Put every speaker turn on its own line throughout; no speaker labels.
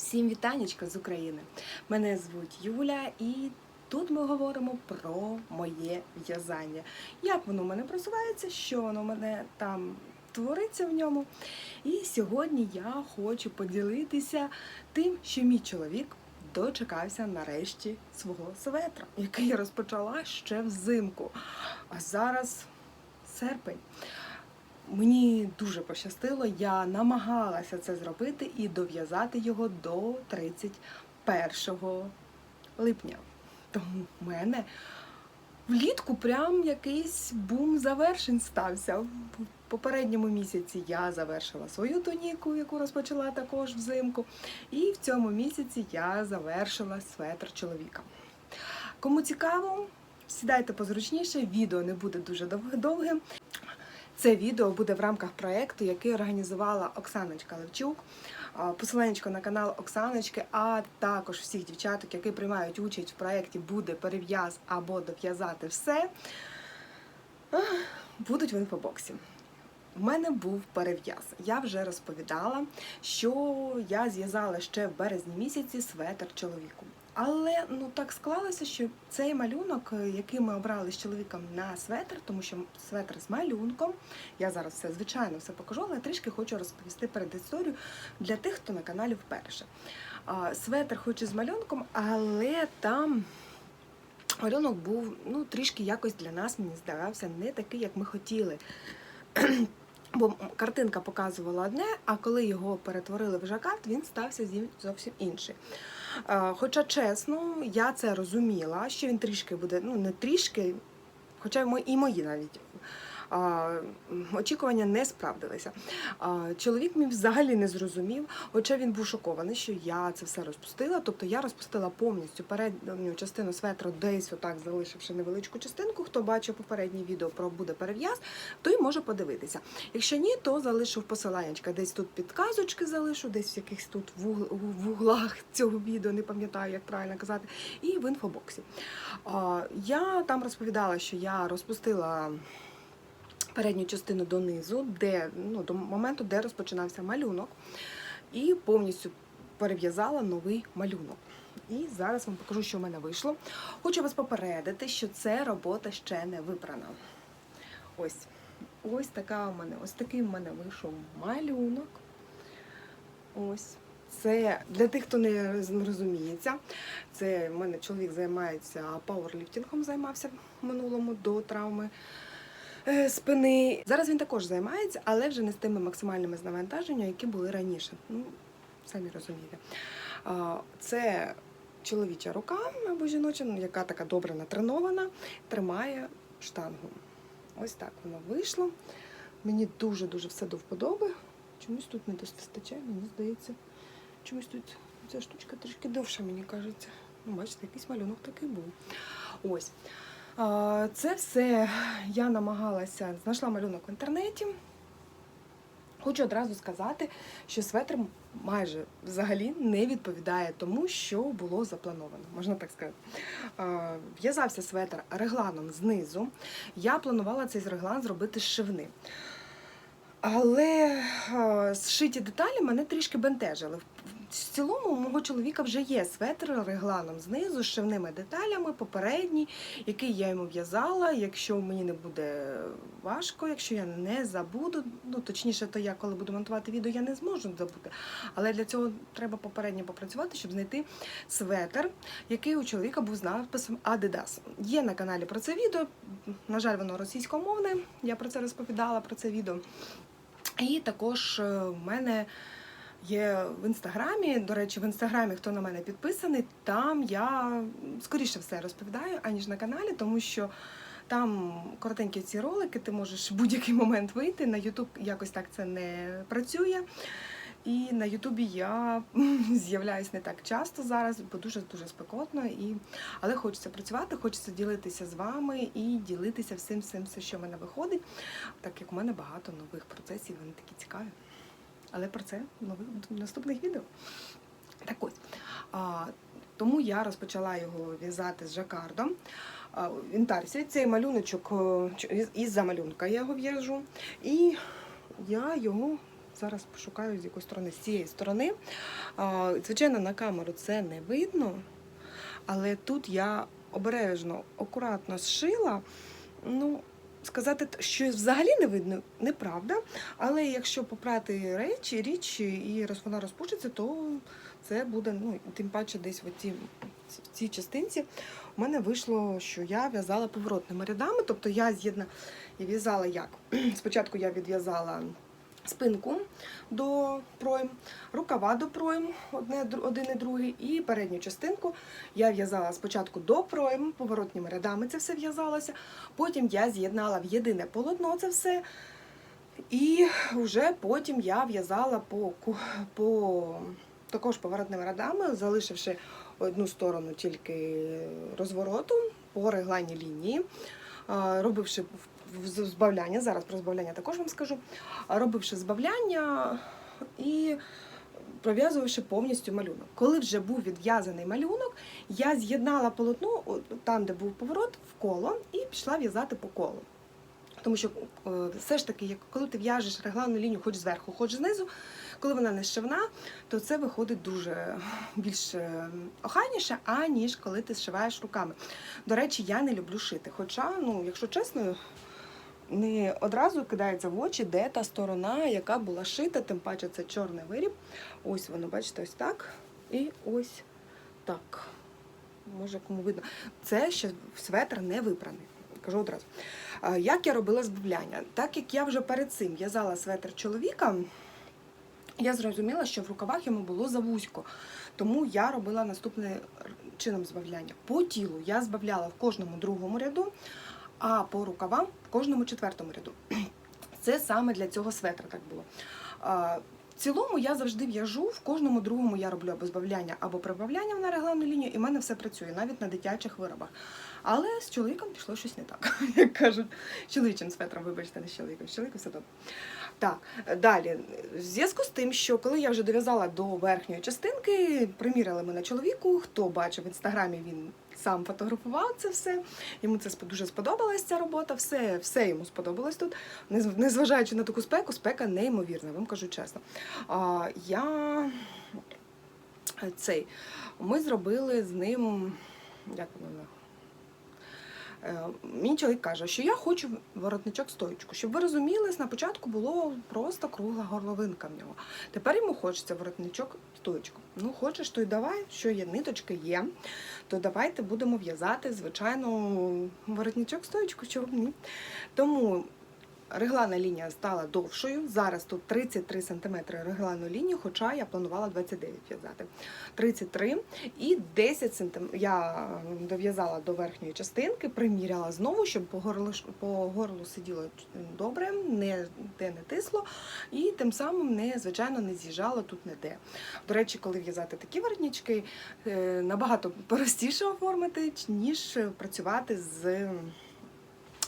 Всім вітанечка з України. Мене звуть Юля, і тут ми говоримо про моє в'язання. Як воно в мене просувається, що воно в мене там твориться в ньому. І сьогодні я хочу поділитися тим, що мій чоловік дочекався нарешті свого светра, який я розпочала ще взимку. А зараз серпень. Мені дуже пощастило, я намагалася це зробити і дов'язати його до 31 липня. Тому в мене влітку прям якийсь бум завершень стався. В попередньому місяці я завершила свою тоніку, яку розпочала також взимку. І в цьому місяці я завершила светр чоловіка. Кому цікаво, сідайте позручніше, відео не буде дуже довгим. Це відео буде в рамках проєкту, який організувала Оксаночка Левчук. А, Посиланнячко на канал Оксаночки, а також всіх дівчаток, які приймають участь в проєкті Буде перев'яз або дов'язати все. Будуть в інфобоксі. У мене був перев'яз. Я вже розповідала, що я зв'язала ще в березні місяці светр чоловіку. Але ну так склалося, що цей малюнок, е, який ми обрали з чоловіком на светр, тому що светр з малюнком, я зараз все звичайно все покажу, але трішки хочу розповісти перед історію для тих, хто на каналі вперше. Светр хоч з малюнком, але там малюнок був ну, трішки якось для нас, мені здавався, не такий, як ми хотіли. Бо картинка показувала одне, а коли його перетворили в жакард, він стався зовсім інший. Е, Хоча чесно, я це розуміла, що він трішки буде, ну не трішки, хоча і мої навіть. Очікування не справдилися. Чоловік мій взагалі не зрозумів, хоча він був шокований, що я це все розпустила. Тобто я розпустила повністю передню частину светру, десь отак залишивши невеличку частинку. Хто бачив попереднє відео про буде перев'яз, той може подивитися. Якщо ні, то залишу посиланнячка. Десь тут підказочки залишу, десь в якихось тут вугл- в углах цього відео, не пам'ятаю, як правильно казати, і в інфобоксі. Я там розповідала, що я розпустила передню частину донизу, де ну, до моменту, де розпочинався малюнок, і повністю перев'язала новий малюнок. І зараз вам покажу, що в мене вийшло. Хочу вас попередити, що це робота ще не випрана. Ось. Ось така у мене, ось такий в мене вийшов малюнок. Ось. Це для тих, хто не розуміється. Це в мене чоловік займається пауерліфтингом, займався в минулому до травми спини. Зараз він також займається, але вже не з тими максимальними навантаженнями, які були раніше. Ну, самі розумієте. Це чоловіча рука або жіноча, ну, яка така добре натренована, тримає штангу. Ось так воно вийшло. Мені дуже-дуже все до вподоби. Чомусь тут не достачає, мені здається. Чомусь тут ця штучка трішки довша, мені кажеться. Ну, бачите, якийсь малюнок такий був. Ось. Це все я намагалася, знайшла малюнок в інтернеті. Хочу одразу сказати, що светр майже взагалі не відповідає тому, що було заплановано, можна так сказати. В'язався светр регланом знизу. Я планувала цей реглан зробити зшивним. Але е, зшиті деталі мене трішки бентежили. В цілому у мого чоловіка вже є светр регланом знизу з шивними деталями, попередній, який я йому в'язала. Якщо мені не буде важко, якщо я не забуду, ну точніше, то я коли буду монтувати відео, я не зможу забути. Але для цього треба попередньо попрацювати, щоб знайти светр, який у чоловіка був з надписом Adidas. Є на каналі про це відео. На жаль, воно російськомовне. Я про це розповідала про це відео. І також е, в мене є в інстаграмі. До речі, в інстаграмі, хто на мене підписаний, там я скоріше все розповідаю, аніж на каналі, тому що там коротенькі ці ролики, ти можеш в будь-який момент вийти. На Ютуб якось так це не працює. І на Ютубі я з'являюсь не так часто зараз, бо дуже дуже спекотно. І... Але хочеться працювати, хочеться ділитися з вами і ділитися всім, всім, все, що в мене виходить, так як у мене багато нових процесів, вони такі цікаві. Але про це в нових наступних відео. Так ось. А, тому я розпочала його в'язати з жакардом. Інтарсі цей малюночок е, із- із-за малюнка я його в'яжу. І я його зараз пошукаю з якої сторони, з цієї сторони. А, Звичайно, на камеру це не видно, але тут я обережно, акуратно зшила. Ну, сказати, що взагалі не видно, неправда. Але якщо попрати речі, річ і роз- вона розпушиться, то це буде, ну, тим паче десь в цій, в цій частинці у мене вийшло, що я в'язала поворотними рядами. Тобто я з'єдна і в'язала як? Спочатку я відв'язала спинку до пройм, рукава до пройм, один і другий, і передню частинку я в'язала спочатку до пройм, поворотніми рядами це все в'язалося. Потім я з'єднала в єдине полотно це все. І вже потім я в'язала по, по також поворотними рядами, залишивши одну сторону тільки розвороту по регланій лінії, робивши збавляння, зараз про збавляння також вам скажу, робивши збавляння і пров'язувавши повністю малюнок. Коли вже був відв'язаний малюнок, я з'єднала полотно там, де був поворот, в коло, і пішла в'язати по колу. Тому що е, все ж таки, коли ти в'яжеш регланну лінію хоч зверху, хоч знизу, коли вона не зшивна, то це виходить дуже більш е, охайніше, аніж коли ти зшиваєш руками. До речі, я не люблю шити. Хоча, ну, якщо чесно, не одразу кидається в очі, де та сторона, яка була шита, тим паче це чорний виріб. Ось воно, бачите, ось так. І ось так. Може, кому видно. Це ще светр не випраний. Кажу одразу. Як я робила збавляння? Так як я вже перед цим в'язала светр чоловіка, я зрозуміла, що в рукавах йому було завузько. Тому я робила наступне чином збавляння. По тілу я збавляла в кожному другому ряду, а по рукавам в кожному четвертому ряду. Це саме для цього светра так було. В цілому я завжди в'яжу, в кожному другому я роблю або збавляння, або прибавляння на регланну лінію, і в мене все працює, навіть на дитячих виробах. Але з чоловіком пішло щось не так, як кажуть. Чоловічим светром, вибачте, не з чоловіком. З чоловіком все добре. Так, далі. В зв'язку з тим, що коли я вже дов'язала до верхньої частинки, приміряли ми на чоловіку. Хто бачив в інстаграмі, він сам фотографував це все. Йому це дуже сподобалась ця робота, все, все йому сподобалось тут. Нез- Незважаючи на таку спеку, спека неймовірна, вам кажу чесно. А, я цей, ми зробили з ним. Як воно? Е, Мій чоловік каже, що я хочу воротничок стоєчку. Щоб ви розуміли, на початку було просто кругла горловинка в нього. Тепер йому хочеться воротничок стоєчку. Ну, хочеш, то й давай, що є, ниточки є, то давайте будемо в'язати, звичайно, воротничок стоєчку, б ні. Тому реглана лінія стала довшою. Зараз тут 33 см реглану лінію, хоча я планувала 29 в'язати. 33 і 10 см я дов'язала до верхньої частинки, приміряла знову, щоб по горлу, по горлу сиділо добре, не де не тисло, і тим самим не, звичайно, не з'їжджало тут не де. До речі, коли в'язати такі воротнички, е, набагато простіше оформити, ніж працювати з,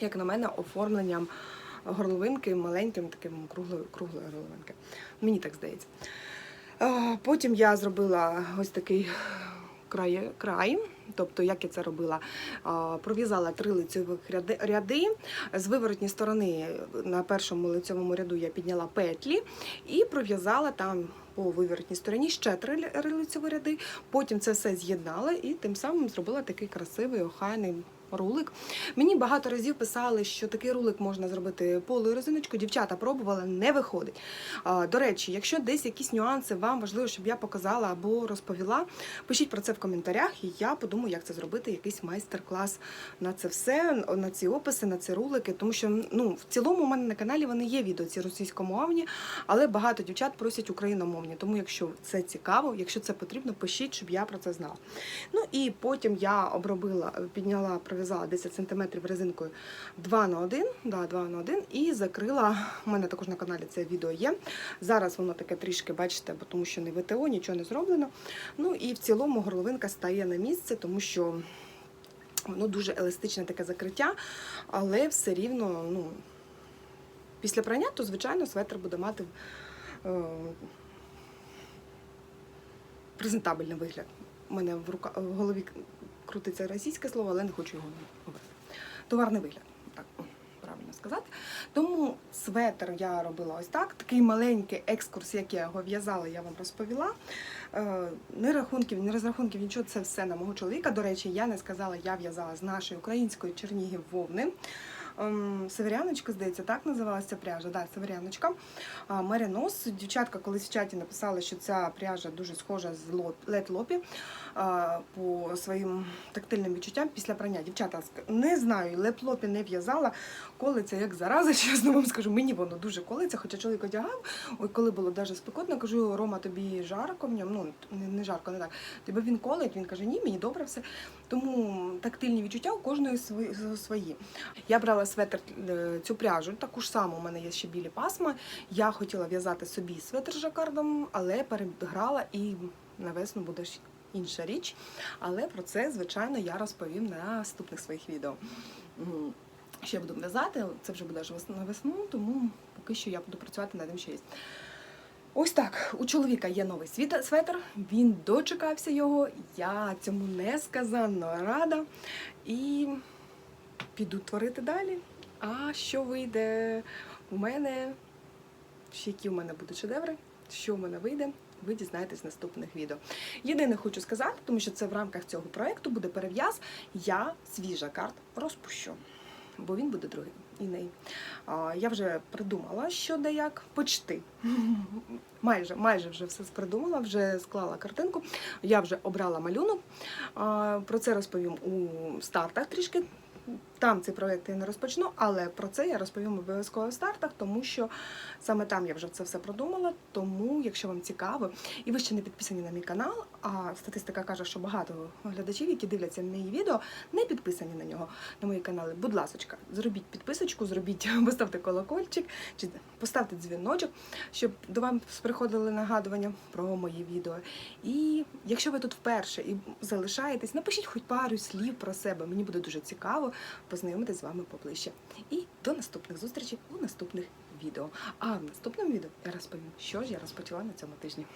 як на мене, оформленням горловинки маленьким таким круглою, круглої горловинки. Мені так здається. Потім я зробила ось такий край, край. Тобто, як я це робила, пров'язала три лицьових ряди. З виворотній сторони на першому лицьовому ряду я підняла петлі і пров'язала там по виворотній стороні ще три лицьові ряди. Потім це все з'єднала і тим самим зробила такий красивий охайний рулик. Мені багато разів писали, що такий рулик можна зробити полою резиночкою. Дівчата пробували, не виходить. До речі, якщо десь якісь нюанси вам важливо, щоб я показала або розповіла, пишіть про це в коментарях, і я подумаю, як це зробити, якийсь майстер-клас на це все, на ці описи, на ці рулики. Тому що ну, в цілому у мене на каналі вони є відео ці російськомовні, але багато дівчат просять україномовні. Тому, якщо це цікаво, якщо це потрібно, пишіть, щоб я про це знала. Ну і потім я обробила, підняла, пров'язала 10 см резинкою 2 на 1, да, 2 на 1 і закрила. У мене також на каналі це відео є. Зараз воно таке трішки, бачите, бо тому що не ВТО, нічого не зроблено. Ну і в цілому горловинка стає на місце, тому що воно дуже еластичне таке закриття, але все рівно, ну, після прання, то, звичайно, светр буде мати е, презентабельний вигляд. У мене в, рука, в голові крутиться російське слово, але не хочу його говорити. Товарний вигляд. Так, правильно. сказати. Тому светр я робила ось так. Такий маленький екскурс, як я його в'язала, я вам розповіла. Е, Ні рахунків, ні розрахунків, нічого, це все на мого чоловіка. До речі, я не сказала, я в'язала з нашої української Чернігів вовни. Ем, Северяночка, здається, так називалася пряжа. Да, Северяночка. Меринос. Дівчатка колись в чаті написали, що ця пряжа дуже схожа з лед лопі по своїм тактильним відчуттям після прання. Дівчата, не знаю, леп лопі не в'язала, колиться як зараза, чесно вам скажу. Мені воно дуже колиться, хоча чоловік одягав. Ой, коли було дуже спекотно, кажу, Рома, тобі жарко в ньому. Ну, не, жарко, не так. Тебе він колить, він каже, ні, мені добре все. Тому тактильні відчуття у кожної свої. Я брала светр е, цю пряжу, таку ж саму, у мене є ще білі пасма. Я хотіла в'язати собі светр жакардом, але переграла і на весну буде ж інша річ. Але про це, звичайно, я розповім на наступних своїх відео. Я буду в'язати, це вже буде на весну, тому поки що я буду працювати над тим, що є. Ось так, у чоловіка є новий светр, він дочекався його, я цьому несказанно рада. І піду творити далі. А що вийде у мене? Ще які у мене будуть шедеври? Що у мене вийде? Ви дізнаєтесь в наступних відео. Єдине хочу сказати, тому що це в рамках цього проекту буде перев'яз. Я свій жакард розпущу, бо він буде другий. І неї. Я вже придумала, що де як почти. Майже, майже вже все придумала, вже склала картинку. Я вже обрала малюнок. Про це розповім у стартах трішки. Там цей проєкт я не розпочну, але про це я розповім обов'язково в стартах, тому що саме там я вже це все продумала. Тому, якщо вам цікаво, і ви ще не підписані на мій канал, а статистика каже, що багато глядачів, які дивляться мої відео, не підписані на нього, на мої канали. Будь ласочка, зробіть підписочку, зробіть, поставте колокольчик чи поставте дзвіночок, щоб до вас приходили нагадування про мої відео. І якщо ви тут вперше і залишаєтесь, напишіть хоч пару слів про себе. Мені буде дуже цікаво познайомитись з вами поближче. І до наступних зустрічей у наступних відео. А в наступному відео я розповім, що ж я розпочала на цьому тижні.